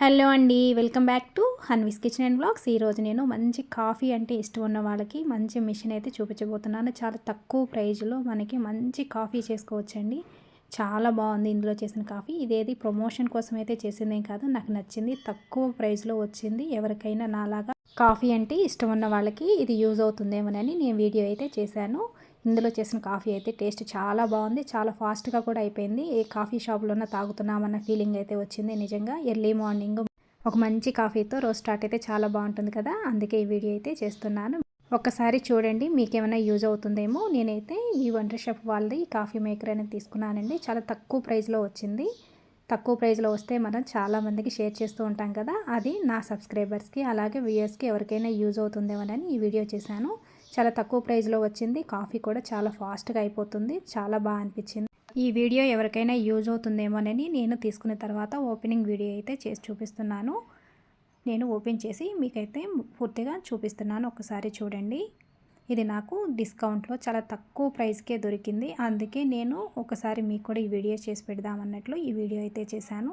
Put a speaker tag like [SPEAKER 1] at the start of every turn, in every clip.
[SPEAKER 1] Hello అండి welcome back to Hanvis kitchen and blogs ఈరోజు నేను మంచి కాఫీ అంటే ఇష్టం ఉన్న వాళ్ళకి మంచి మిషన్ అయితే చూపించబోతున్నాను. చాలా తక్కువ ప్రైజ్లో మనకి మంచి కాఫీ చేసుకోవచ్చండి. చాలా బాగుంది ఇందులో చేసిన కాఫీ. ఇదేది ప్రమోషన్ కోసం అయితే చేసిందేం కాదు నాకు నచ్చింది. తక్కువ ప్రైస్లో వచ్చింది. ఎవరికైనా నాలాగా కాఫీ అంటే ఇష్టం ఉన్న వాళ్ళకి ఇది యూజ్ అవుతుందేమోనని నేను వీడియో అయితే చేశాను. ఇందులో చేసిన కాఫీ అయితే టేస్ట్ చాలా బాగుంది. చాలా ఫాస్ట్గా కూడా అయిపోయింది. ఏ కాఫీ షాప్లోనే తాగుతున్నామన్న ఫీలింగ్ అయితే వచ్చింది నిజంగా. ఎర్లీ మార్నింగ్ ఒక మంచి కాఫీతో రోజు స్టార్ట్ అయితే చాలా బాగుంటుంది కదా. అందుకే ఈ వీడియో అయితే చేస్తున్నాను. ఒక్కసారి చూడండి మీకేమైనా యూజ్ అవుతుందేమో. నేనైతే ఈ వండర్ షాప్ వాళ్ళది కాఫీ మేకర్ అనేది తీసుకున్నానండి. చాలా తక్కువ ప్రైస్లో వచ్చింది. తక్కువ ప్రైస్లో వస్తే మనం చాలామందికి షేర్ చేస్తూ ఉంటాం కదా. అది నా సబ్స్క్రైబర్స్కి అలాగే వ్యూయర్స్కి ఎవరికైనా యూజ్ అవుతుందేమోనని ఈ వీడియో చేశాను. చాలా తక్కువ ప్రైస్లో వచ్చింది. కాఫీ కూడా చాలా ఫాస్ట్గా అయిపోతుంది. చాలా బాగా అనిపించింది. ఈ వీడియో ఎవరికైనా యూజ్ అవుతుందేమోనని నేను తీసుకున్న తర్వాత ఓపెనింగ్ వీడియో అయితే చేసి చూపిస్తున్నాను. నేను ఓపెన్ చేసి మీకైతే పూర్తిగా చూపిస్తున్నాను. ఒకసారి చూడండి. ఇది నాకు డిస్కౌంట్లో చాలా తక్కువ ప్రైస్కే దొరికింది. అందుకే నేను ఒకసారి మీకు కూడా ఈ వీడియో చేసి పెడదామన్నట్లు ఈ వీడియో అయితే చేశాను.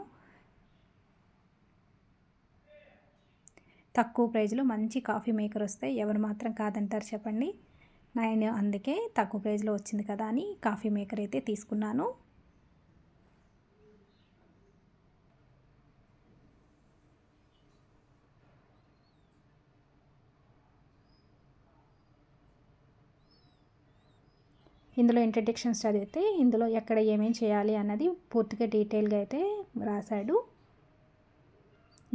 [SPEAKER 1] తక్కువ ప్రైజ్లో మంచి కాఫీ మేకర్ వస్తే ఎవరు మాత్రం కాదంటారు చెప్పండి. నేను అందుకే తక్కువ ప్రైజ్లో వచ్చింది కదా అని కాఫీ మేకర్ అయితే తీసుకున్నాను. ఇందులో ఇంట్రడక్షన్స్ చదివితే ఇందులో ఎక్కడ ఏమేమి చేయాలి అన్నది పూర్తిగా డీటెయిల్గా అయితే రాశాడు.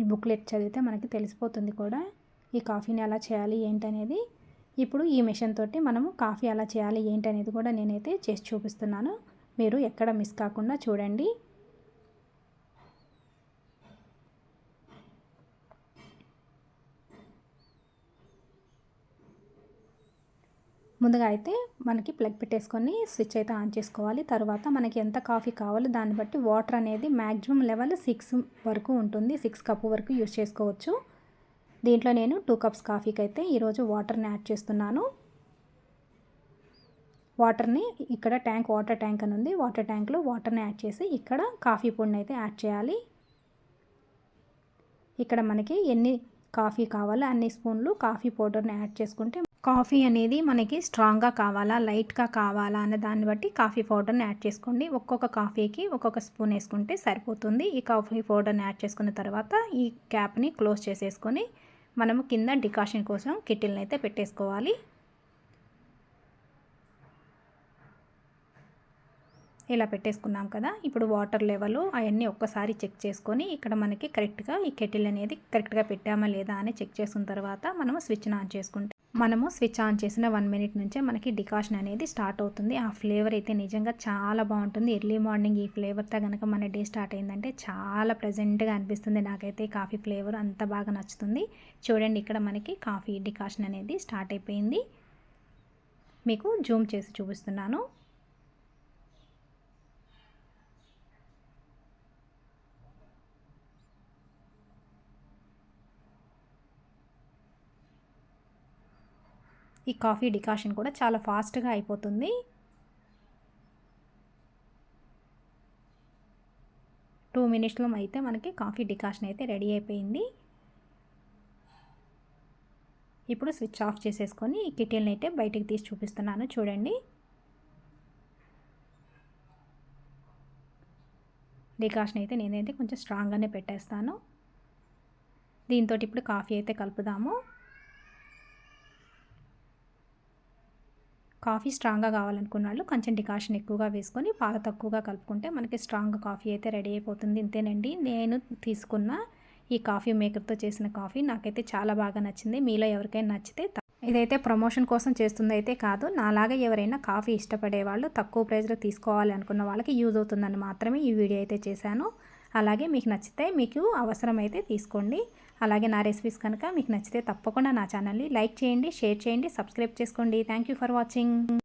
[SPEAKER 1] ఈ బుక్లెట్ చదివితే మనకి తెలిసిపోతుంది కూడా ఈ కాఫీని ఎలా చేయాలి ఏంటనేది. ఇప్పుడు ఈ మిషన్ తోటి మనము కాఫీ ఎలా చేయాలి ఏంటనేది కూడా నేనైతే చేసి చూపిస్తున్నాను. మీరు ఎక్కడ మిస్ కాకుండా చూడండి. ముందుగా అయితే మనకి ప్లగ్ పెట్టేసుకొని స్విచ్ అయితే ఆన్ చేసుకోవాలి. తర్వాత మనకి ఎంత కాఫీ కావాలో దాన్ని బట్టి వాటర్ అనేది మ్యాక్సిమం లెవెల్ సిక్స్ వరకు ఉంటుంది. సిక్స్ కప్ వరకు యూజ్ చేసుకోవచ్చు. దీంట్లో నేను టూ కప్స్ కాఫీకి అయితే ఈరోజు వాటర్ని యాడ్ చేస్తున్నాను. వాటర్ని ఇక్కడ ట్యాంక్ వాటర్ ట్యాంక్ అని ఉంది. వాటర్ ట్యాంక్లో వాటర్ని యాడ్ చేసి ఇక్కడ కాఫీ పొడిని అయితే యాడ్ చేయాలి. ఇక్కడ మనకి ఎన్ని కాఫీ కావాలో అన్ని స్పూన్లు కాఫీ పౌడర్ని యాడ్ చేసుకుంటే కాఫీ అనేది మనకి స్ట్రాంగ్గా కావాలా లైట్గా కావాలా అనే దాన్ని బట్టి కాఫీ పౌడర్ని యాడ్ చేసుకోండి. ఒక్కొక్క కాఫీకి ఒక్కొక్క స్పూన్ వేసుకుంటే సరిపోతుంది. ఈ కాఫీ పౌడర్ని యాడ్ చేసుకున్న తర్వాత ఈ క్యాప్ని క్లోజ్ చేసేసుకొని మనము కింద డికాషన్ కోసం కిటిల్ని అయితే పెట్టేసుకోవాలి. ఇలా పెట్టేసుకున్నాం కదా. ఇప్పుడు వాటర్ లెవెల్ అవన్నీ ఒక్కసారి చెక్ చేసుకొని ఇక్కడ మనకి కరెక్ట్గా ఈ కెటిల్ అనేది కరెక్ట్గా పెట్టామా లేదా అని చెక్ చేసుకున్న తర్వాత మనము స్విచ్ని ఆన్ చేసుకుంటే మనము స్విచ్ ఆన్ చేసిన వన్ మినిట్ నుంచే మనకి డికాషన్ అనేది స్టార్ట్ అవుతుంది. ఆ ఫ్లేవర్ అయితే నిజంగా చాలా బాగుంటుంది. ఎర్లీ మార్నింగ్ ఈ ఫ్లేవర్తో కనుక మన డే స్టార్ట్ అయిందంటే చాలా ప్రజెంట్గా అనిపిస్తుంది. నాకైతే కాఫీ ఫ్లేవర్ అంత బాగా నచ్చుతుంది. చూడండి ఇక్కడ మనకి కాఫీ డికాషన్ అనేది స్టార్ట్ అయిపోయింది. మీకు జూమ్ చేసి చూపిస్తున్నాను. ఈ కాఫీ డికాషన్ కూడా చాలా ఫాస్ట్గా అయిపోతుంది. టూ మినిట్స్లో అయితే మనకి కాఫీ డికాషన్ అయితే రెడీ అయిపోయింది. ఇప్పుడు స్విచ్ ఆఫ్ చేసేసుకొని ఈ కిటిల్ని అయితే బయటికి తీసి చూపిస్తున్నాను చూడండి. డికాషన్ అయితే నేనైతే కొంచెం స్ట్రాంగ్గానే పెట్టేస్తాను. దీంతో ఇప్పుడు కాఫీ అయితే కలుపుదాము. కాఫీ స్ట్రాంగ్గా కావాలనుకున్న వాళ్ళు కొంచెం డికాషన్ ఎక్కువగా వేసుకొని పాల తక్కువగా కలుపుకుంటే మనకి స్ట్రాంగ్ కాఫీ అయితే రెడీ అయిపోతుంది. ఇంతేనండి. నేను తీసుకున్న ఈ కాఫీ మేకర్తో చేసిన కాఫీ నాకైతే చాలా బాగా నచ్చింది. మీలో ఎవరికైనా నచ్చితే ఇదైతే ప్రమోషన్ కోసం చేస్తుంది అయితే కాదు నాలాగా ఎవరైనా కాఫీ ఇష్టపడే వాళ్ళు తక్కువ ప్రైస్లో తీసుకోవాలి అనుకున్న వాళ్ళకి యూజ్ అవుతుందని మాత్రమే ఈ వీడియో అయితే చేశాను. అలాగే మీకు నచ్చితే మీకు అవసరమైతే తీసుకోండి. అలాగే నా రెసిపీస్ కనుక మీకు నచ్చితే తప్పకుండా నా ఛానల్ని లైక్ చేయండి షేర్ చేయండి సబ్స్క్రైబ్ చేసుకోండి. Thank for watching